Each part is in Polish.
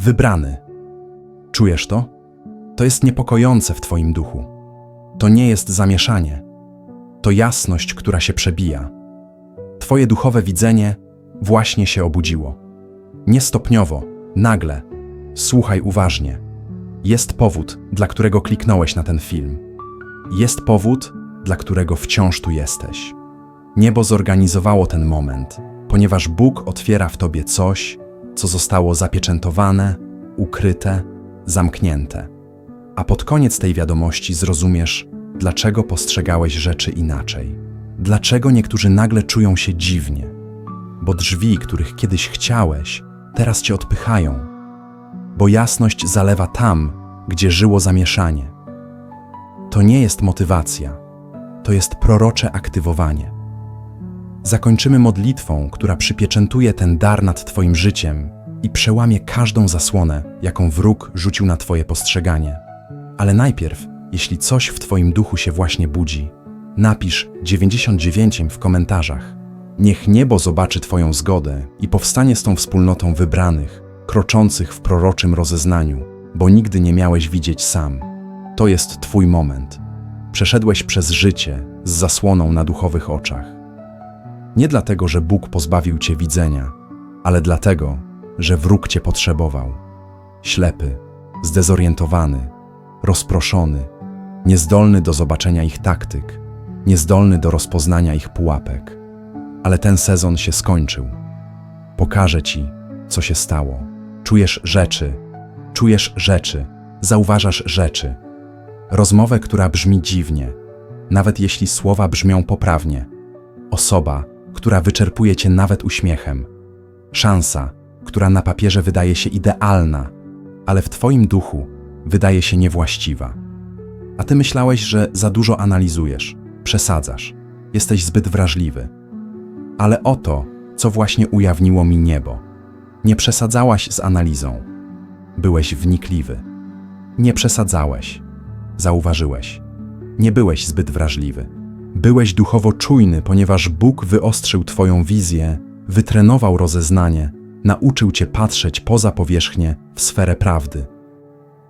wybrany. Czujesz to? To jest niepokojące w Twoim duchu. To nie jest zamieszanie. To jasność, która się przebija. Twoje duchowe widzenie właśnie się obudziło. Nie stopniowo, nagle. Słuchaj uważnie. Jest powód, dla którego kliknąłeś na ten film. Jest powód, dla którego wciąż tu jesteś. Niebo zorganizowało ten moment, ponieważ Bóg otwiera w tobie coś, co zostało zapieczętowane, ukryte, zamknięte. A pod koniec tej wiadomości zrozumiesz, dlaczego postrzegałeś rzeczy inaczej. Dlaczego niektórzy nagle czują się dziwnie. Bo drzwi, których kiedyś chciałeś, teraz cię odpychają. Bo jasność zalewa tam, gdzie żyło zamieszanie. To nie jest motywacja, to jest prorocze aktywowanie. Zakończymy modlitwą, która przypieczętuje ten dar nad Twoim życiem i przełamie każdą zasłonę, jaką wróg rzucił na Twoje postrzeganie. Ale najpierw, jeśli coś w Twoim duchu się właśnie budzi, napisz 99 w komentarzach. Niech niebo zobaczy Twoją zgodę i powstanie z tą wspólnotą wybranych, kroczących w proroczym rozeznaniu, bo nigdy nie miałeś widzieć sam. To jest Twój moment. Przeszedłeś przez życie z zasłoną na duchowych oczach. Nie dlatego, że Bóg pozbawił cię widzenia, ale dlatego, że wróg cię potrzebował. Ślepy, zdezorientowany, rozproszony, niezdolny do zobaczenia ich taktyk, niezdolny do rozpoznania ich pułapek. Ale ten sezon się skończył. Pokażę ci, co się stało. Czujesz rzeczy, czujesz rzeczy, zauważasz rzeczy. Rozmowę, która brzmi dziwnie, nawet jeśli słowa brzmią poprawnie. Osoba, która wyczerpuje cię nawet uśmiechem. Szansa, która na papierze wydaje się idealna, ale w twoim duchu wydaje się niewłaściwa. A ty myślałeś, że za dużo analizujesz, przesadzasz, jesteś zbyt wrażliwy. Ale oto, co właśnie ujawniło mi niebo. Nie przesadzałaś z analizą. Byłeś wnikliwy. Nie przesadzałeś. Zauważyłeś. Nie byłeś zbyt wrażliwy. Byłeś duchowo czujny, ponieważ Bóg wyostrzył Twoją wizję, wytrenował rozeznanie, nauczył Cię patrzeć poza powierzchnię w sferę prawdy.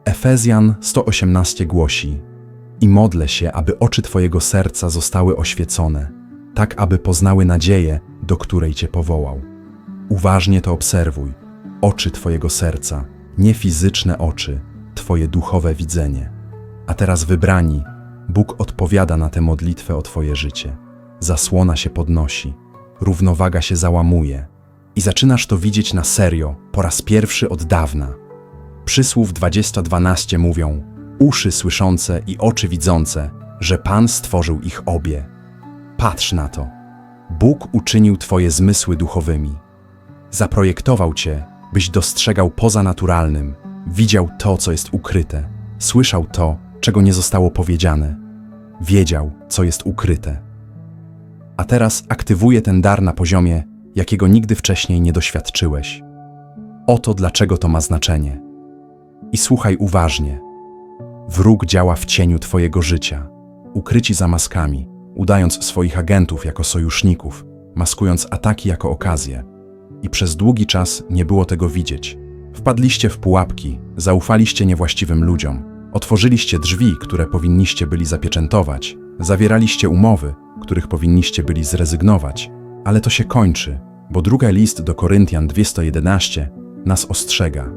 Efezjan 118 głosi: I modlę się, aby oczy Twojego serca zostały oświecone, tak aby poznały nadzieję, do której Cię powołał. Uważnie to obserwuj. Oczy Twojego serca, nie fizyczne oczy, Twoje duchowe widzenie. A teraz wybrani, Bóg odpowiada na tę modlitwę o Twoje życie. Zasłona się podnosi, równowaga się załamuje i zaczynasz to widzieć na serio, po raz pierwszy od dawna. Przysłów 2012 mówią: Uszy słyszące i oczy widzące, że Pan stworzył ich obie. Patrz na to. Bóg uczynił Twoje zmysły duchowymi. Zaprojektował Cię, byś dostrzegał poza naturalnym, widział to, co jest ukryte, słyszał to, czego nie zostało powiedziane, wiedział, co jest ukryte. A teraz aktywuje ten dar na poziomie, jakiego nigdy wcześniej nie doświadczyłeś. Oto dlaczego to ma znaczenie. I słuchaj uważnie. Wróg działa w cieniu Twojego życia, ukryci za maskami, udając swoich agentów jako sojuszników, maskując ataki jako okazję. I przez długi czas nie było tego widzieć. Wpadliście w pułapki, zaufaliście niewłaściwym ludziom, otworzyliście drzwi, które powinniście byli zapieczętować, zawieraliście umowy, których powinniście byli zrezygnować. Ale to się kończy, bo druga list do Koryntian 211 nas ostrzega.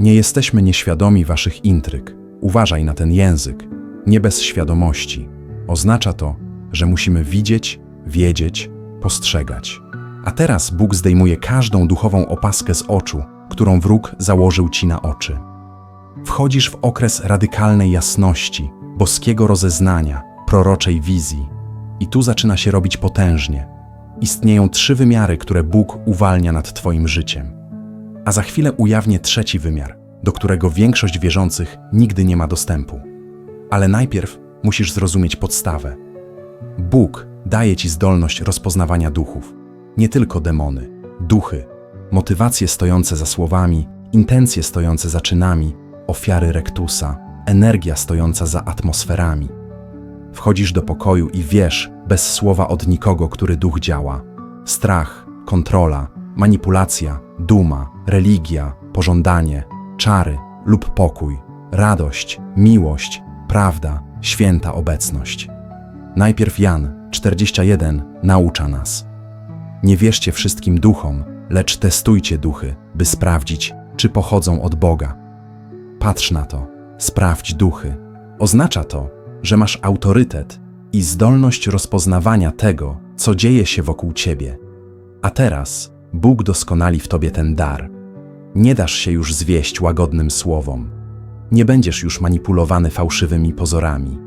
Nie jesteśmy nieświadomi waszych intryg. Uważaj na ten język. Nie bez świadomości. Oznacza to, że musimy widzieć, wiedzieć, postrzegać. A teraz Bóg zdejmuje każdą duchową opaskę z oczu, którą wróg założył ci na oczy. Wchodzisz w okres radykalnej jasności, boskiego rozeznania, proroczej wizji. I tu zaczyna się robić potężnie. Istnieją trzy wymiary, które Bóg uwalnia nad Twoim życiem. A za chwilę ujawnię trzeci wymiar, do którego większość wierzących nigdy nie ma dostępu. Ale najpierw musisz zrozumieć podstawę. Bóg daje Ci zdolność rozpoznawania duchów, nie tylko demony, duchy, motywacje stojące za słowami, intencje stojące za czynami, ofiary rektusa, energia stojąca za atmosferami. Wchodzisz do pokoju i wiesz, bez słowa od nikogo, który duch działa. Strach, kontrola, manipulacja, duma, religia, pożądanie, czary lub pokój, radość, miłość, prawda, święta obecność. Najpierw Jan 41 naucza nas. Nie wierzcie wszystkim duchom, lecz testujcie duchy, by sprawdzić, czy pochodzą od Boga. Patrz na to, sprawdź duchy. Oznacza to, że masz autorytet i zdolność rozpoznawania tego, co dzieje się wokół ciebie. A teraz Bóg doskonali w tobie ten dar. Nie dasz się już zwieść łagodnym słowom. Nie będziesz już manipulowany fałszywymi pozorami.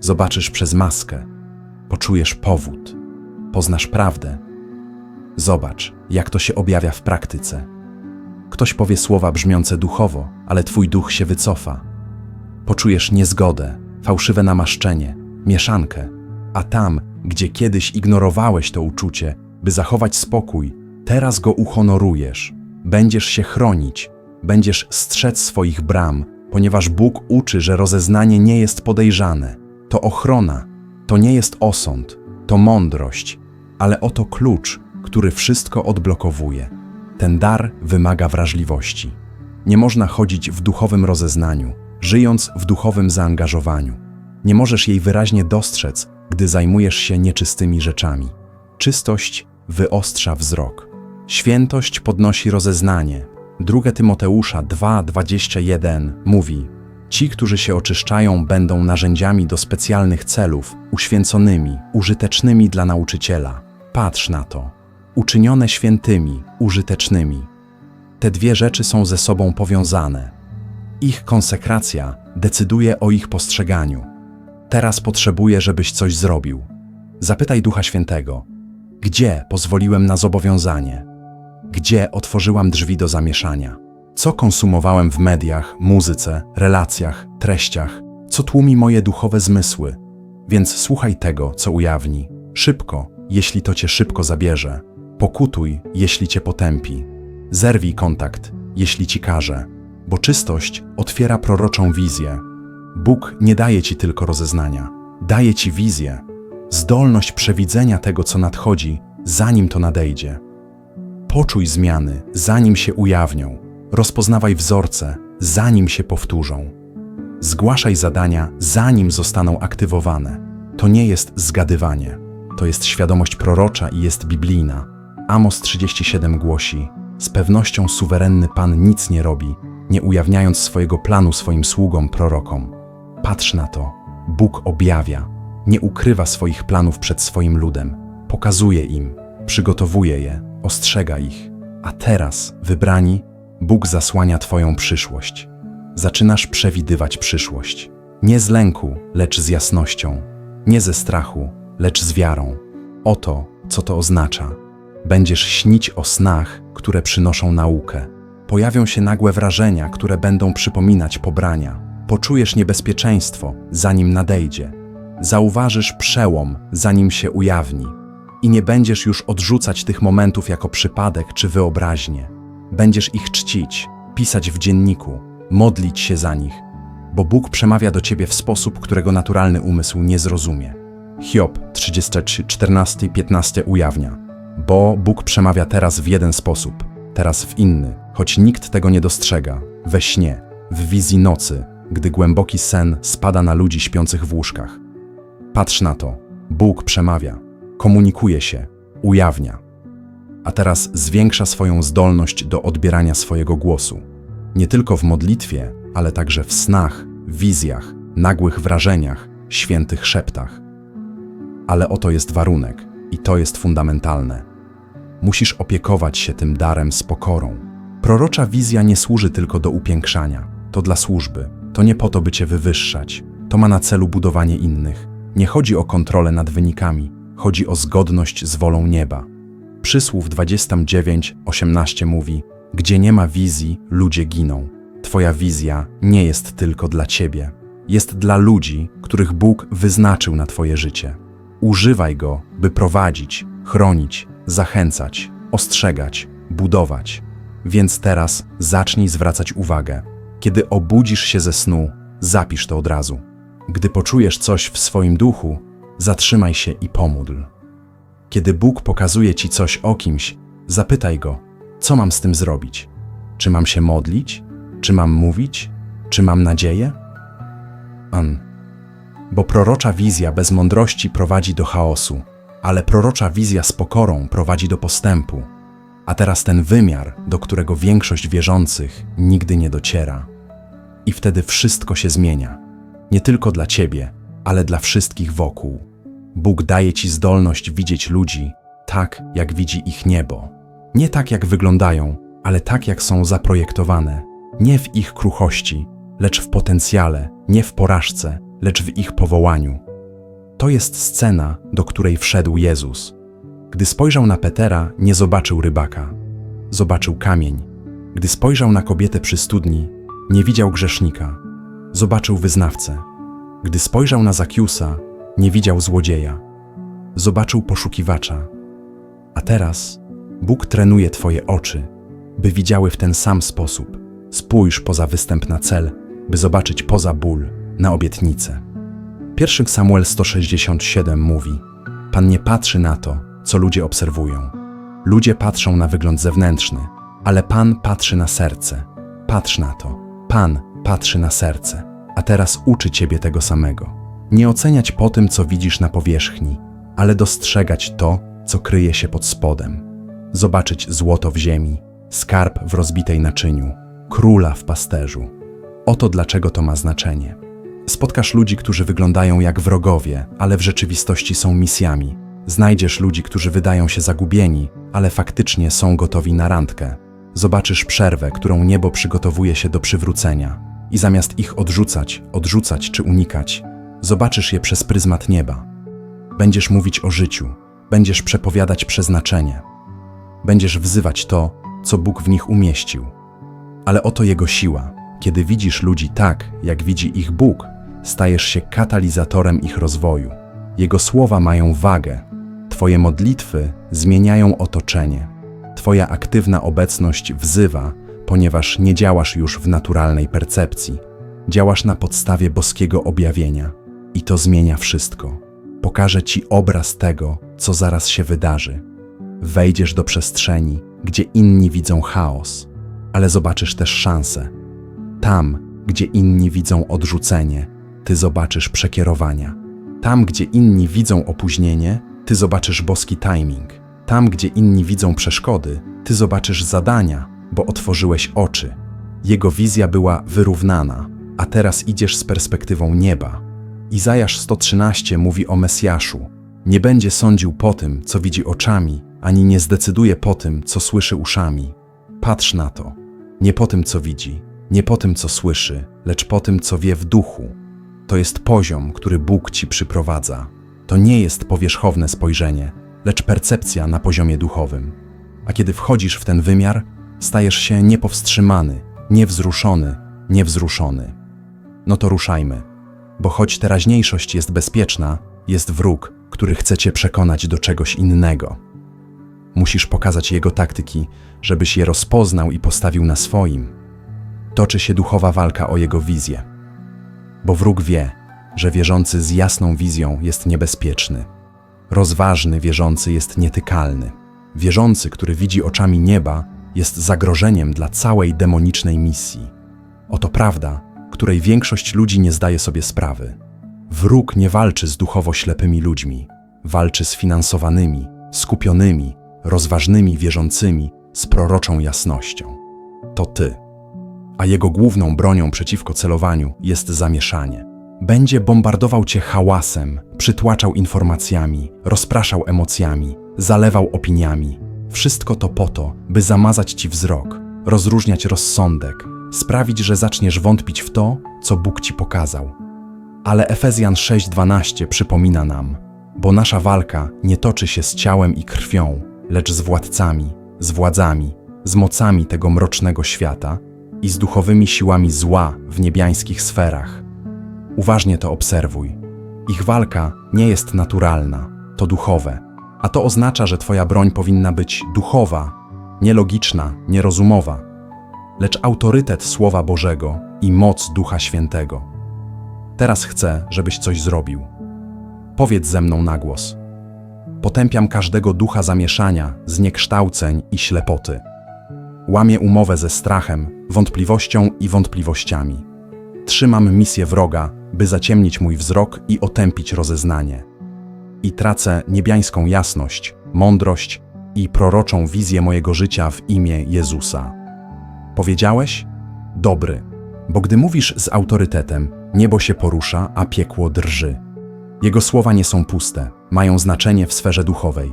Zobaczysz przez maskę, poczujesz powód, poznasz prawdę. Zobacz, jak to się objawia w praktyce. Ktoś powie słowa brzmiące duchowo, ale twój duch się wycofa. Poczujesz niezgodę, fałszywe namaszczenie, mieszankę, a tam, gdzie kiedyś ignorowałeś to uczucie, by zachować spokój, teraz go uhonorujesz. Będziesz się chronić, będziesz strzec swoich bram, ponieważ Bóg uczy, że rozeznanie nie jest podejrzane. To ochrona, to nie jest osąd, to mądrość, ale oto klucz, który wszystko odblokowuje. Ten dar wymaga wrażliwości. Nie można chodzić w duchowym rozeznaniu, żyjąc w duchowym zaangażowaniu. Nie możesz jej wyraźnie dostrzec, gdy zajmujesz się nieczystymi rzeczami. Czystość wyostrza wzrok. Świętość podnosi rozeznanie. 2 Tymoteusza 2:21 mówi: Ci, którzy się oczyszczają, będą narzędziami do specjalnych celów, uświęconymi, użytecznymi dla nauczyciela. Patrz na to. Uczynione świętymi, użytecznymi. Te dwie rzeczy są ze sobą powiązane. Ich konsekracja decyduje o ich postrzeganiu. Teraz potrzebuję, żebyś coś zrobił. Zapytaj Ducha Świętego: Gdzie pozwoliłem na zobowiązanie? Gdzie otworzyłam drzwi do zamieszania? Co konsumowałem w mediach, muzyce, relacjach, treściach? Co tłumi moje duchowe zmysły? Więc słuchaj tego, co ujawni. Szybko, jeśli to cię szybko zabierze. Pokutuj, jeśli cię potępi. Zerwij kontakt, jeśli ci każe, bo czystość otwiera proroczą wizję. Bóg nie daje ci tylko rozeznania, daje ci wizję, zdolność przewidzenia tego, co nadchodzi, zanim to nadejdzie. Poczuj zmiany, zanim się ujawnią. Rozpoznawaj wzorce, zanim się powtórzą. Zgłaszaj zadania, zanim zostaną aktywowane. To nie jest zgadywanie, to jest świadomość prorocza i jest biblijna. Amos 37 głosi: Z pewnością suwerenny Pan nic nie robi, nie ujawniając swojego planu swoim sługom prorokom. Patrz na to. Bóg objawia, nie ukrywa swoich planów przed swoim ludem, pokazuje im, przygotowuje je, ostrzega ich. A teraz, wybrani, Bóg zasłania Twoją przyszłość. Zaczynasz przewidywać przyszłość. Nie z lęku, lecz z jasnością. Nie ze strachu, lecz z wiarą. Oto, co to oznacza. Będziesz śnić o snach, które przynoszą naukę. Pojawią się nagłe wrażenia, które będą przypominać pobrania. Poczujesz niebezpieczeństwo, zanim nadejdzie. Zauważysz przełom, zanim się ujawni. I nie będziesz już odrzucać tych momentów jako przypadek czy wyobraźnię. Będziesz ich czcić, pisać w dzienniku, modlić się za nich, bo Bóg przemawia do ciebie w sposób, którego naturalny umysł nie zrozumie. Hiob 33, 14 i 15 ujawnia: Bo Bóg przemawia teraz w jeden sposób, teraz w inny, choć nikt tego nie dostrzega, we śnie, w wizji nocy, gdy głęboki sen spada na ludzi śpiących w łóżkach. Patrz na to. Bóg przemawia, komunikuje się, ujawnia. A teraz zwiększa swoją zdolność do odbierania swojego głosu. Nie tylko w modlitwie, ale także w snach, wizjach, nagłych wrażeniach, świętych szeptach. Ale oto jest warunek, i to jest fundamentalne. Musisz opiekować się tym darem z pokorą. Prorocza wizja nie służy tylko do upiększania, to dla służby. To nie po to, by cię wywyższać. To ma na celu budowanie innych. Nie chodzi o kontrolę nad wynikami, chodzi o zgodność z wolą nieba. Przysłów 29:18 mówi: Gdzie nie ma wizji, ludzie giną. Twoja wizja nie jest tylko dla ciebie, jest dla ludzi, których Bóg wyznaczył na Twoje życie. Używaj go, by prowadzić, chronić, zachęcać, ostrzegać, budować. Więc teraz zacznij zwracać uwagę. Kiedy obudzisz się ze snu, zapisz to od razu. Gdy poczujesz coś w swoim duchu, zatrzymaj się i pomódl. Kiedy Bóg pokazuje ci coś o kimś, zapytaj go, co mam z tym zrobić? Czy mam się modlić? Czy mam mówić? Czy mam nadzieję? An. Bo prorocza wizja bez mądrości prowadzi do chaosu, ale prorocza wizja z pokorą prowadzi do postępu. A teraz ten wymiar, do którego większość wierzących nigdy nie dociera. I wtedy wszystko się zmienia. Nie tylko dla ciebie, ale dla wszystkich wokół. Bóg daje ci zdolność widzieć ludzi tak, jak widzi ich niebo. Nie tak, jak wyglądają, ale tak, jak są zaprojektowane. Nie w ich kruchości, lecz w potencjale, nie w porażce, lecz w ich powołaniu. To jest scena, do której wszedł Jezus. Gdy spojrzał na Petera, nie zobaczył rybaka. Zobaczył kamień. Gdy spojrzał na kobietę przy studni, nie widział grzesznika. Zobaczył wyznawcę. Gdy spojrzał na Zakiusa, nie widział złodzieja. Zobaczył poszukiwacza. A teraz Bóg trenuje Twoje oczy, by widziały w ten sam sposób. Spójrz poza występ na cel, by zobaczyć poza ból, na obietnicę. 1 Samuel 167 mówi: Pan nie patrzy na to, co ludzie obserwują. Ludzie patrzą na wygląd zewnętrzny, ale Pan patrzy na serce. Patrz na to. Pan patrzy na serce. A teraz uczy Ciebie tego samego. Nie oceniać po tym, co widzisz na powierzchni, ale dostrzegać to, co kryje się pod spodem. Zobaczyć złoto w ziemi, skarb w rozbitej naczyniu, króla w pasterzu. Oto dlaczego to ma znaczenie. Spotkasz ludzi, którzy wyglądają jak wrogowie, ale w rzeczywistości są misjami. Znajdziesz ludzi, którzy wydają się zagubieni, ale faktycznie są gotowi na randkę. Zobaczysz przerwę, którą niebo przygotowuje się do przywrócenia. I zamiast ich odrzucać, odrzucać czy unikać, zobaczysz je przez pryzmat nieba. Będziesz mówić o życiu, będziesz przepowiadać przeznaczenie, będziesz wzywać to, co Bóg w nich umieścił. Ale oto Jego siła. Kiedy widzisz ludzi tak, jak widzi ich Bóg, stajesz się katalizatorem ich rozwoju. Jego słowa mają wagę. Twoje modlitwy zmieniają otoczenie. Twoja aktywna obecność wzywa, ponieważ nie działasz już w naturalnej percepcji. Działasz na podstawie boskiego objawienia. I to zmienia wszystko. Pokażę Ci obraz tego, co zaraz się wydarzy. Wejdziesz do przestrzeni, gdzie inni widzą chaos, ale zobaczysz też szansę. Tam, gdzie inni widzą odrzucenie, ty zobaczysz przekierowania. Tam, gdzie inni widzą opóźnienie, ty zobaczysz boski timing. Tam, gdzie inni widzą przeszkody, ty zobaczysz zadania, bo otworzyłeś oczy. Jego wizja była wyrównana, a teraz idziesz z perspektywą nieba. Izajasz 113 mówi o Mesjaszu. Nie będzie sądził po tym, co widzi oczami, ani nie zdecyduje po tym, co słyszy uszami. Patrz na to. Nie po tym, co widzi, nie po tym, co słyszy, lecz po tym, co wie w duchu. To jest poziom, który Bóg ci przyprowadza. To nie jest powierzchowne spojrzenie, lecz percepcja na poziomie duchowym. A kiedy wchodzisz w ten wymiar, stajesz się niepowstrzymany, niewzruszony, niewzruszony. No to ruszajmy, bo choć teraźniejszość jest bezpieczna, jest wróg, który chce cię przekonać do czegoś innego. Musisz pokazać jego taktyki, żebyś je rozpoznał i postawił na swoim. Toczy się duchowa walka o jego wizję. Bo wróg wie, że wierzący z jasną wizją jest niebezpieczny. Rozważny wierzący jest nietykalny. Wierzący, który widzi oczami nieba, jest zagrożeniem dla całej demonicznej misji. Oto prawda, której większość ludzi nie zdaje sobie sprawy. Wróg nie walczy z duchowo ślepymi ludźmi, walczy z finansowanymi, skupionymi, rozważnymi wierzącymi z proroczą jasnością. To ty. A jego główną bronią przeciwko celowaniu jest zamieszanie. Będzie bombardował cię hałasem, przytłaczał informacjami, rozpraszał emocjami, zalewał opiniami. Wszystko to po to, by zamazać ci wzrok, rozróżniać rozsądek, sprawić, że zaczniesz wątpić w to, co Bóg ci pokazał. Ale Efezjan 6:12 przypomina nam, bo nasza walka nie toczy się z ciałem i krwią, lecz z władcami, z władzami, z mocami tego mrocznego świata i z duchowymi siłami zła w niebiańskich sferach. Uważnie to obserwuj. Ich walka nie jest naturalna, to duchowe, a to oznacza, że Twoja broń powinna być duchowa, nielogiczna, nierozumowa, lecz autorytet Słowa Bożego i moc Ducha Świętego. Teraz chcę, żebyś coś zrobił. Powiedz ze mną na głos. Potępiam każdego ducha zamieszania, zniekształceń i ślepoty. Łamię umowę ze strachem, wątpliwością i wątpliwościami. Trzymam misję wroga, by zaciemnić mój wzrok i otępić rozeznanie. I tracę niebiańską jasność, mądrość i proroczą wizję mojego życia w imię Jezusa. Powiedziałeś? Dobry, bo gdy mówisz z autorytetem, niebo się porusza, a piekło drży. Jego słowa nie są puste, mają znaczenie w sferze duchowej.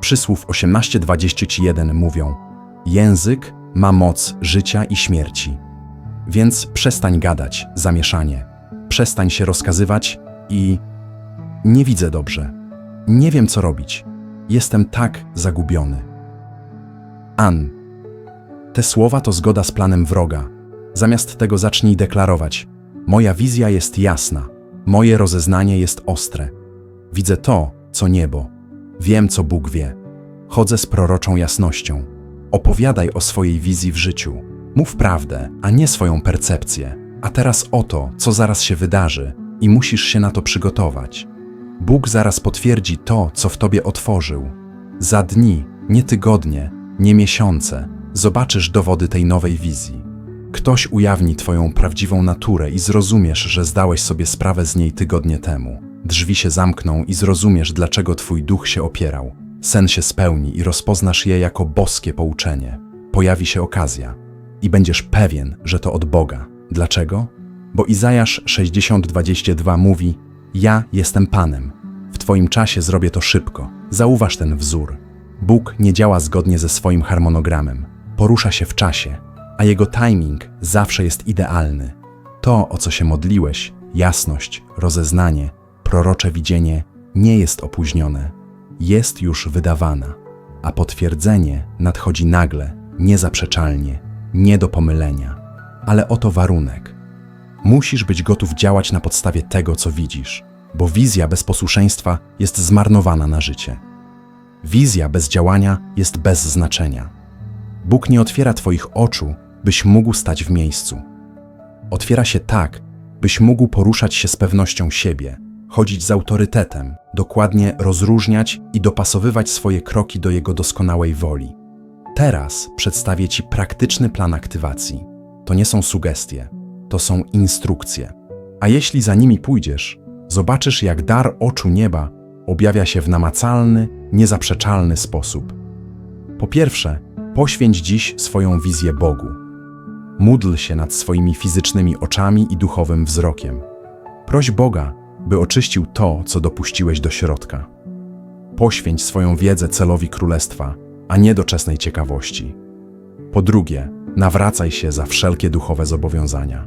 Przysłów 18:21 mówią: Język ma moc życia i śmierci. Więc przestań gadać, zamieszanie. Przestań się rozkazywać i nie widzę dobrze. Nie wiem co robić. Jestem tak zagubiony. An. Te słowa to zgoda z planem wroga. Zamiast tego zacznij deklarować: Moja wizja jest jasna, moje rozeznanie jest ostre. Widzę to, co niebo. Wiem, co Bóg wie. Chodzę z proroczą jasnością. Opowiadaj o swojej wizji w życiu. Mów prawdę, a nie swoją percepcję. A teraz o to, co zaraz się wydarzy, i musisz się na to przygotować. Bóg zaraz potwierdzi to, co w tobie otworzył. Za dni, nie tygodnie, nie miesiące, zobaczysz dowody tej nowej wizji. Ktoś ujawni Twoją prawdziwą naturę i zrozumiesz, że zdałeś sobie sprawę z niej tygodnie temu. Drzwi się zamkną i zrozumiesz, dlaczego Twój duch się opierał. Sen się spełni i rozpoznasz je jako boskie pouczenie. Pojawi się okazja i będziesz pewien, że to od Boga. Dlaczego? Bo Izajasz 60:22 mówi: Ja jestem Panem. W Twoim czasie zrobię to szybko. Zauważ ten wzór. Bóg nie działa zgodnie ze swoim harmonogramem. Porusza się w czasie, a jego timing zawsze jest idealny. To, o co się modliłeś, jasność, rozeznanie, prorocze widzenie, nie jest opóźnione. Jest już wydawana, a potwierdzenie nadchodzi nagle, niezaprzeczalnie, nie do pomylenia. Ale oto warunek. Musisz być gotów działać na podstawie tego, co widzisz, bo wizja bez posłuszeństwa jest zmarnowana na życie. Wizja bez działania jest bez znaczenia. Bóg nie otwiera Twoich oczu, byś mógł stać w miejscu. Otwiera się tak, byś mógł poruszać się z pewnością siebie, chodzić z autorytetem, dokładnie rozróżniać i dopasowywać swoje kroki do Jego doskonałej woli. Teraz przedstawię Ci praktyczny plan aktywacji. To nie są sugestie, to są instrukcje. A jeśli za nimi pójdziesz, zobaczysz, jak dar oczu nieba objawia się w namacalny, niezaprzeczalny sposób. Po pierwsze, poświęć dziś swoją wizję Bogu. Módl się nad swoimi fizycznymi oczami i duchowym wzrokiem. Proś Boga, by oczyścił to, co dopuściłeś do środka. Poświęć swoją wiedzę celowi królestwa, a nie doczesnej ciekawości. Po drugie, nawracaj się za wszelkie duchowe zobowiązania.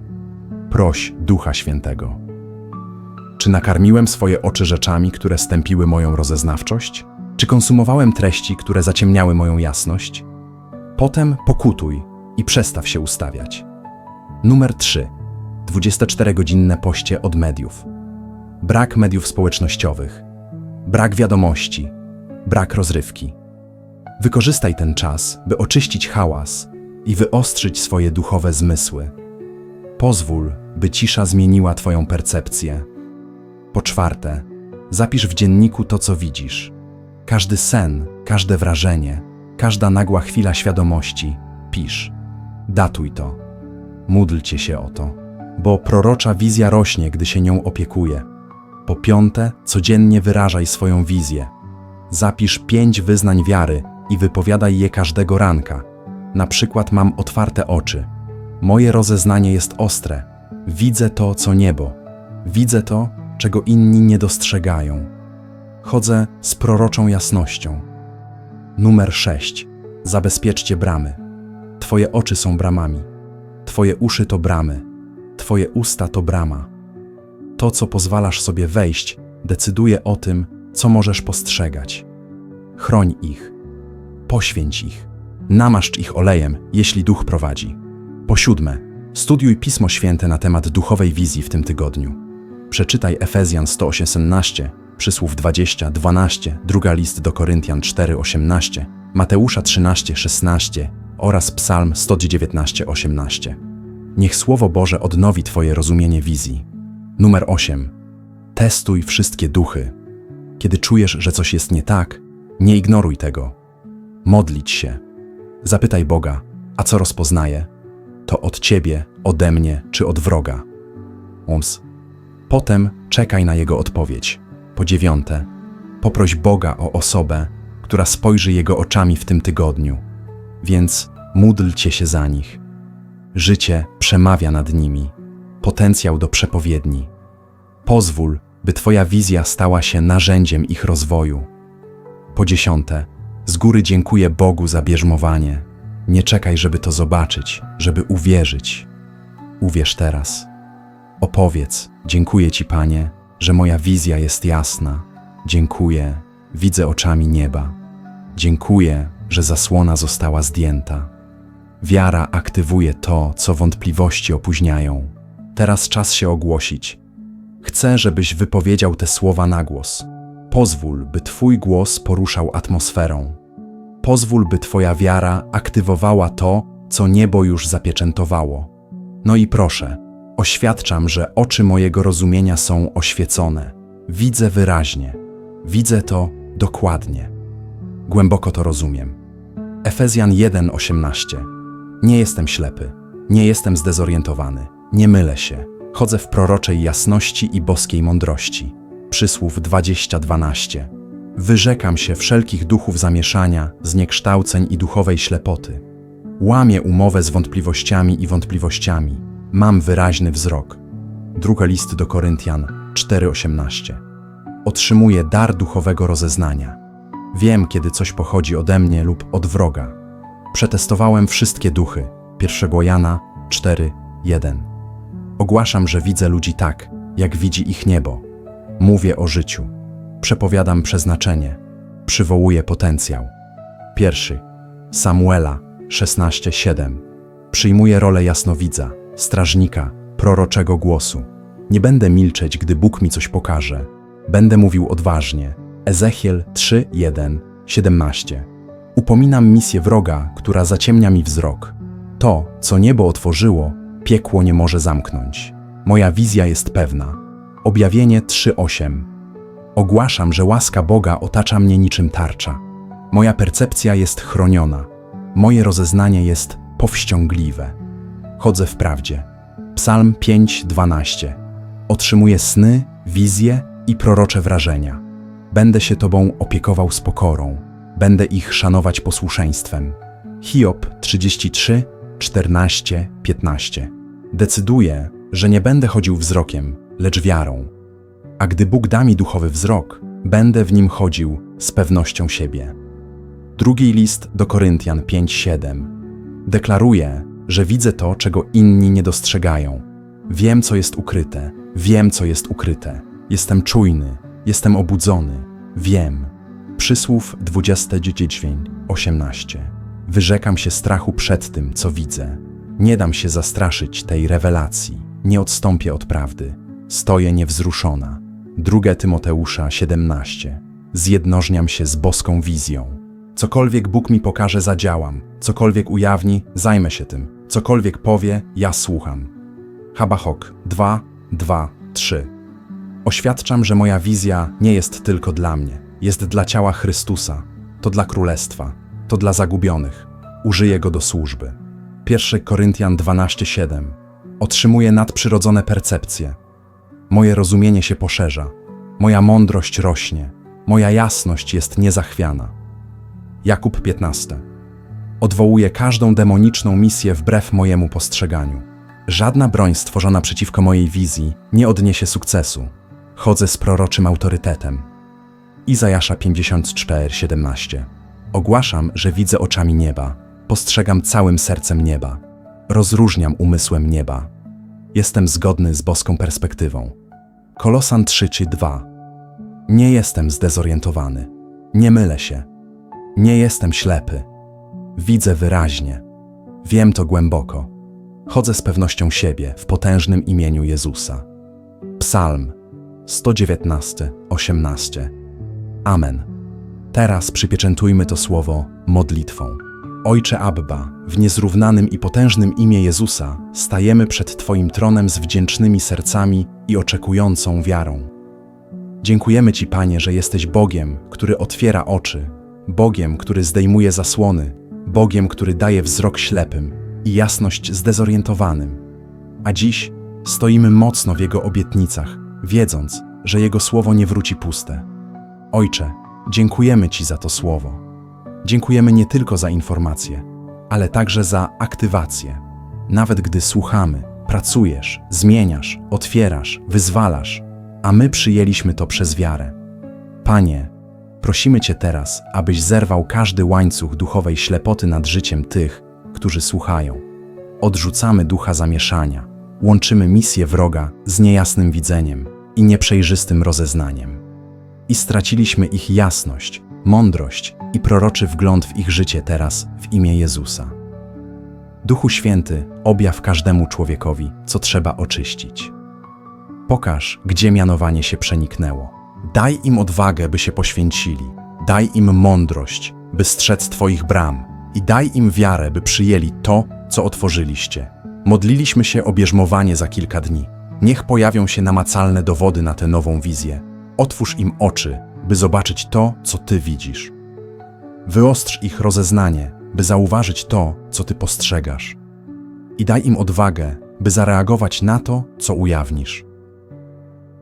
Proś Ducha Świętego. Czy nakarmiłem swoje oczy rzeczami, które stępiły moją rozeznawczość? Czy konsumowałem treści, które zaciemniały moją jasność? Potem pokutuj i przestaw się ustawiać. Numer 3. 24-godzinne poście od mediów. Brak mediów społecznościowych. Brak wiadomości. Brak rozrywki. Wykorzystaj ten czas, by oczyścić hałas i wyostrzyć swoje duchowe zmysły. Pozwól, by cisza zmieniła Twoją percepcję. Po czwarte, zapisz w dzienniku to, co widzisz. Każdy sen, każde wrażenie, każda nagła chwila świadomości, pisz. Datuj to. Módlcie się o to, bo prorocza wizja rośnie, gdy się nią opiekuje. Po piąte, codziennie wyrażaj swoją wizję. Zapisz pięć wyznań wiary i wypowiadaj je każdego ranka. Na przykład mam otwarte oczy. Moje rozeznanie jest ostre. Widzę to, co niebo. Widzę to, czego inni nie dostrzegają. Chodzę z proroczą jasnością. Numer 6. Zabezpieczcie bramy. Twoje oczy są bramami. Twoje uszy to bramy. Twoje usta to brama. To, co pozwalasz sobie wejść, decyduje o tym, co możesz postrzegać. Chroń ich. Poświęć ich. Namaszcz ich olejem, jeśli duch prowadzi. Po siódme, studiuj Pismo Święte na temat duchowej wizji w tym tygodniu. Przeczytaj Efezjan 118, Przysłów 20, 12, druga list do Koryntian 4, 18, Mateusza 13, 16 oraz Psalm 119, 18. Niech Słowo Boże odnowi Twoje rozumienie wizji. Numer 8. Testuj wszystkie duchy. Kiedy czujesz, że coś jest nie tak, nie ignoruj tego. Modlić się. Zapytaj Boga, A co rozpoznaję? To od ciebie, ode mnie czy od wroga. Ons. Potem czekaj na jego odpowiedź. Po dziewiąte, poproś Boga o osobę, która spojrzy jego oczami w tym tygodniu. Więc módlcie się za nich. Życie przemawia nad nimi, potencjał do przepowiedni. Pozwól, by Twoja wizja stała się narzędziem ich rozwoju. Po dziesiąte, z góry dziękuję Bogu za bierzmowanie. Nie czekaj, żeby to zobaczyć, żeby uwierzyć. Uwierz teraz. Opowiedz, dziękuję Ci, Panie, że moja wizja jest jasna. Dziękuję, widzę oczami nieba. Dziękuję, że zasłona została zdjęta. Wiara aktywuje to, co wątpliwości opóźniają. Teraz czas się ogłosić. Chcę, żebyś wypowiedział te słowa na głos. Pozwól, by Twój głos poruszał atmosferą. Pozwól, by Twoja wiara aktywowała to, co niebo już zapieczętowało. No i proszę, oświadczam, że oczy mojego rozumienia są oświecone. Widzę wyraźnie. Widzę to dokładnie. Głęboko to rozumiem. Efezjan 1:18. Nie jestem ślepy, nie jestem zdezorientowany, nie mylę się. Chodzę w proroczej jasności i boskiej mądrości. Przysłów 20:12. Wyrzekam się wszelkich duchów zamieszania, zniekształceń i duchowej ślepoty. Łamię umowę z wątpliwościami i wątpliwościami. Mam wyraźny wzrok. Druga list do Koryntian 4:18. Otrzymuję dar duchowego rozeznania. Wiem, kiedy coś pochodzi ode mnie lub od wroga. Przetestowałem wszystkie duchy. 1 Jana 4:1. Ogłaszam, że widzę ludzi tak, jak widzi ich niebo. Mówię o życiu. Przepowiadam przeznaczenie. Przywołuję potencjał. Pierwszy. Samuela 16:7. Przyjmuję rolę jasnowidza, strażnika, proroczego głosu. Nie będę milczeć, gdy Bóg mi coś pokaże. Będę mówił odważnie. Ezechiel 3:1, 17. Upominam misję wroga, która zaciemnia mi wzrok. To, co niebo otworzyło, piekło nie może zamknąć. Moja wizja jest pewna. Objawienie 3:8. Ogłaszam, że łaska Boga otacza mnie niczym tarcza. Moja percepcja jest chroniona. Moje rozeznanie jest powściągliwe. Chodzę w prawdzie. Psalm 5:12. Otrzymuję sny, wizje i prorocze wrażenia. Będę się Tobą opiekował z pokorą. Będę ich szanować posłuszeństwem. Hiob 33, 14, 15. Decyduję, że nie będę chodził wzrokiem, lecz wiarą. A gdy Bóg da mi duchowy wzrok, będę w nim chodził z pewnością siebie. Drugi list do Koryntian 5:7. Deklaruję, że widzę to, czego inni nie dostrzegają. Wiem, co jest ukryte, wiem, co jest ukryte. Jestem czujny, jestem obudzony, wiem. Przysłów 20:18. Wyrzekam się strachu przed tym, co widzę. Nie dam się zastraszyć tej rewelacji. Nie odstąpię od prawdy. Stoję niewzruszona. 2 Tymoteusza 17. Zjednożniam się z boską wizją. Cokolwiek Bóg mi pokaże, zadziałam. Cokolwiek ujawni, zajmę się tym. Cokolwiek powie, ja słucham. Habachok 2, 2, 3. Oświadczam, że moja wizja nie jest tylko dla mnie. Jest dla ciała Chrystusa. To dla królestwa. To dla zagubionych. Użyję go do służby. 1 Koryntian 12:7. Otrzymuję nadprzyrodzone percepcje. Moje rozumienie się poszerza. Moja mądrość rośnie. Moja jasność jest niezachwiana. Jakub 15. Odwołuję każdą demoniczną misję wbrew mojemu postrzeganiu. Żadna broń stworzona przeciwko mojej wizji nie odniesie sukcesu. Chodzę z proroczym autorytetem. Izajasza 54:17. Ogłaszam, że widzę oczami nieba, postrzegam całym sercem nieba, rozróżniam umysłem nieba. Jestem zgodny z boską perspektywą. Kolosan 3 czy 2. Nie jestem zdezorientowany. Nie mylę się. Nie jestem ślepy. Widzę wyraźnie. Wiem to głęboko. Chodzę z pewnością siebie w potężnym imieniu Jezusa. Psalm 119, 18. Amen. Teraz przypieczętujmy to słowo modlitwą. Ojcze Abba, w niezrównanym i potężnym imię Jezusa stajemy przed Twoim tronem z wdzięcznymi sercami i oczekującą wiarą. Dziękujemy Ci, Panie, że jesteś Bogiem, który otwiera oczy, Bogiem, który zdejmuje zasłony, Bogiem, który daje wzrok ślepym i jasność zdezorientowanym. A dziś stoimy mocno w Jego obietnicach, wiedząc, że Jego słowo nie wróci puste. Ojcze, dziękujemy Ci za to słowo. Dziękujemy nie tylko za informacje, ale także za aktywację. Nawet gdy słuchamy, pracujesz, zmieniasz, otwierasz, wyzwalasz, a my przyjęliśmy to przez wiarę. Panie, prosimy Cię teraz, abyś zerwał każdy łańcuch duchowej ślepoty nad życiem tych, którzy słuchają. Odrzucamy ducha zamieszania, łączymy misję wroga z niejasnym widzeniem i nieprzejrzystym rozeznaniem. I straciliśmy ich jasność, mądrość i proroczy wgląd w ich życie teraz w imię Jezusa. Duchu Święty, objaw każdemu człowiekowi, co trzeba oczyścić. Pokaż, gdzie mianowanie się przeniknęło. Daj im odwagę, by się poświęcili. Daj im mądrość, by strzec Twoich bram. I daj im wiarę, by przyjęli to, co otworzyliście. Modliliśmy się o bierzmowanie za kilka dni. Niech pojawią się namacalne dowody na tę nową wizję. Otwórz im oczy, by zobaczyć to, co Ty widzisz. Wyostrz ich rozeznanie, by zauważyć to, co Ty postrzegasz. I daj im odwagę, by zareagować na to, co ujawnisz.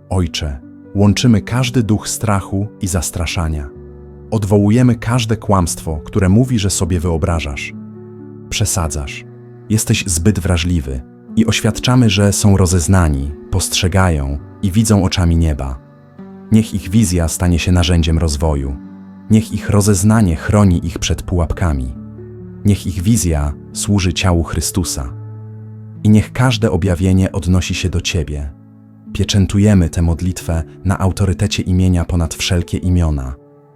Ojcze, łączymy każdy duch strachu i zastraszania. Odwołujemy każde kłamstwo, które mówi, że sobie wyobrażasz. Przesadzasz. Jesteś zbyt wrażliwy i oświadczamy, że są rozeznani, postrzegają i widzą oczami nieba. Niech ich wizja stanie się narzędziem rozwoju. Niech ich rozeznanie chroni ich przed pułapkami. Niech ich wizja służy ciału Chrystusa. I niech każde objawienie odnosi się do Ciebie. Pieczętujemy tę modlitwę na autorytecie imienia ponad wszelkie imiona.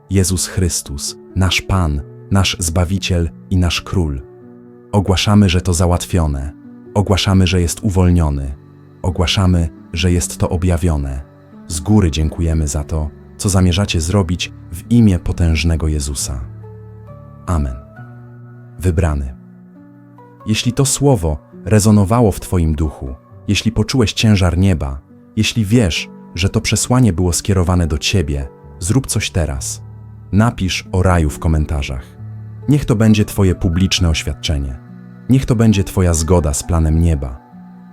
Jezus Chrystus, nasz Pan, nasz Zbawiciel i nasz Król. Ogłaszamy, że to załatwione. Ogłaszamy, że jest uwolniony. Ogłaszamy, że jest to objawione. Z góry dziękujemy za to, co zamierzacie zrobić w imię potężnego Jezusa. Amen. Wybrany. Jeśli to słowo rezonowało w Twoim duchu, jeśli poczułeś ciężar nieba, jeśli wiesz, że to przesłanie było skierowane do Ciebie, zrób coś teraz. Napisz o raju w komentarzach. Niech to będzie Twoje publiczne oświadczenie. Niech to będzie Twoja zgoda z planem nieba.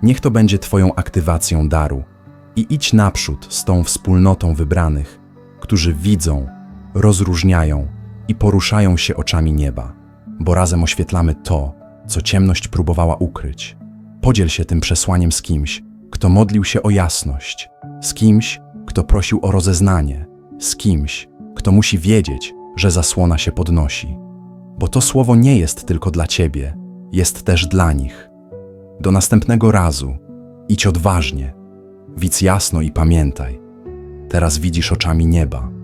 Niech to będzie Twoją aktywacją daru. I idź naprzód z tą wspólnotą wybranych, którzy widzą, rozróżniają i poruszają się oczami nieba, bo razem oświetlamy to, co ciemność próbowała ukryć. Podziel się tym przesłaniem z kimś, kto modlił się o jasność, z kimś, kto prosił o rozeznanie, z kimś, kto musi wiedzieć, że zasłona się podnosi. Bo to słowo nie jest tylko dla ciebie, jest też dla nich. Do następnego razu idź odważnie, widz jasno i pamiętaj. Teraz widzisz oczami nieba.